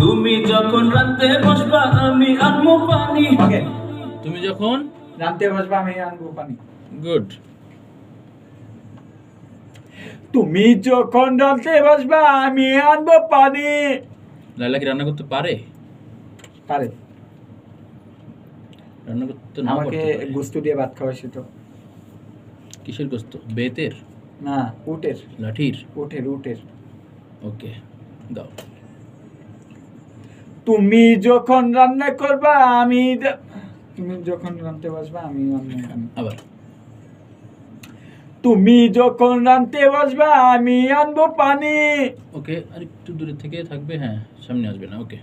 তুমি যখন রাতে বসবা আমি আনব পানি। ওকে তুমি যখন রানতে বসবা আমি আনব পানি। গুড তুমি যখন রানতে বসবা আমি আনব পানি। লাইলা কি রান্না করতে পারে? পারে। রান্না করতে না আমাকে গুস্তু দিয়ে ভাত খাওয়াইছে তো। কিসের গোস্ত? বেতের? না উটের। লাঠির? উটের উটের। ওকে দাও। তুমি যখন রান্না করবা আমি তুমি যখন রানতে বসবা আমি আবার। তুমি যখন রানতে বসবা আমি আনব পানি। ওকে আর একটু দূরে থেকে থাকবে হ্যাঁ সামনে আসবে না ওকে।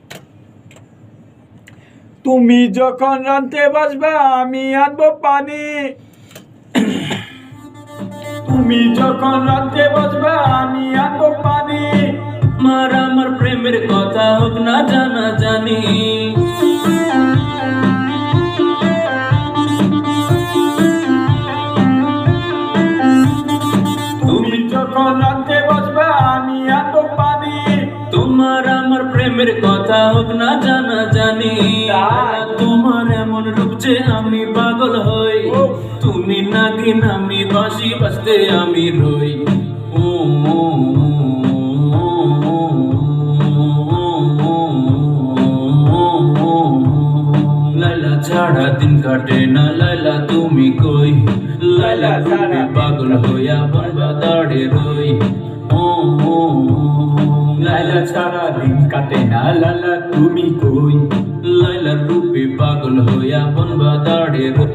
তুমি যখন রানতে বসবা আমি আনব পানি। তুমি যখন রানতে বসবা আমি আনব পানি। আমার প্রেমের কথা হোক না জানা জানি। তুমি যখন রানতে বসবা আমি আনব পানি তোমার আমার প্রেমের কথা হোক না জানা জানি। তোমার এমন রূপ যে আমি পাগল হই। তুমি নাগিন আমি বাসি বাজতে আমি রই। ও। ছাড়া দিন কাটে না লাইলা তুমি কই? লাইলা তুমি পাগল হইয়া বনবা দাঁড়ে রই। ও ও। লাইলা সারা দিন কাটে না লালা তুমি কই? লাইলার রূপে পাগল হইয়া বনবা দাঁড়ে রই।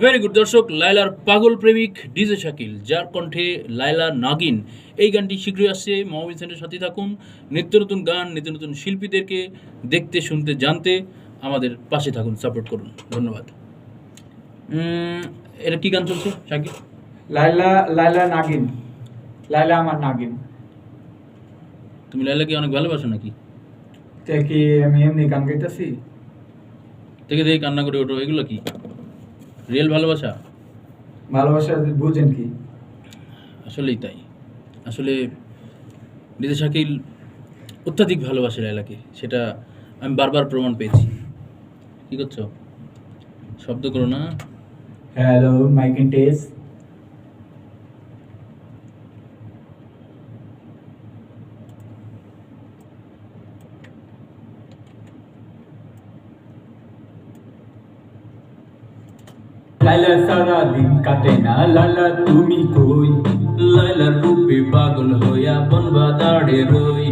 ভেরি গুড দর্শক লাইলার পাগল প্রেমিক ডিজে শাকিল যার কণ্ঠে লাইলা নাগিন। এই গানটি শীঘ্রই আসছে মহাবীর সেন্টারের সাথে থাকুন। নিত্য নতুন গান নিত্য নতুন শিল্পীদেরকে দেখতে শুনতে জানতে। আমাদের পাশে থাকুন সাপোর্ট করুন। ধন্যবাদ। এটা কি গান চলছে শাকিল লাইলা লাইলা নাগিন। লাইলা আমার নাগিন। তুমি লাইলাকে অনেক ভালোবাসো নাকি? তে কি আমি এমনি গান গাইতেছি? দেখে দেখে কান্না করে ওঠো এগুলো কি? রিয়েল ভালোবাসা? ভালোবাসা বুঝেন কি? আসলেই তাই। আসলে ডিজে শাকিল অত্যাধিক ভালোবাসে লাইলাকে সেটা আমি বারবার প্রমাণ পেয়েছি। কি করছ? শব্দ করো না। হ্যালো মাইকিন টেস লাইলা সারা দিন কাটে না। লালা, তুমি কই? লাইলার রূপে পাগল হইয়া বনবা দাঁড়ে রই।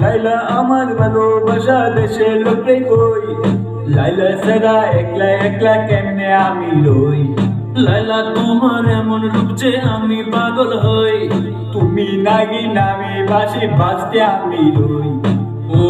লাইলা আমার ভালোবাসা দেশে লোকে কই? লাইলা সারা একলা একলা কেমনে আমি রই লাইলা তোমার এমন রূপ যে আমি পাগল হই। তুমি নাগি নামে বাসি বাজতে আমি রই ও,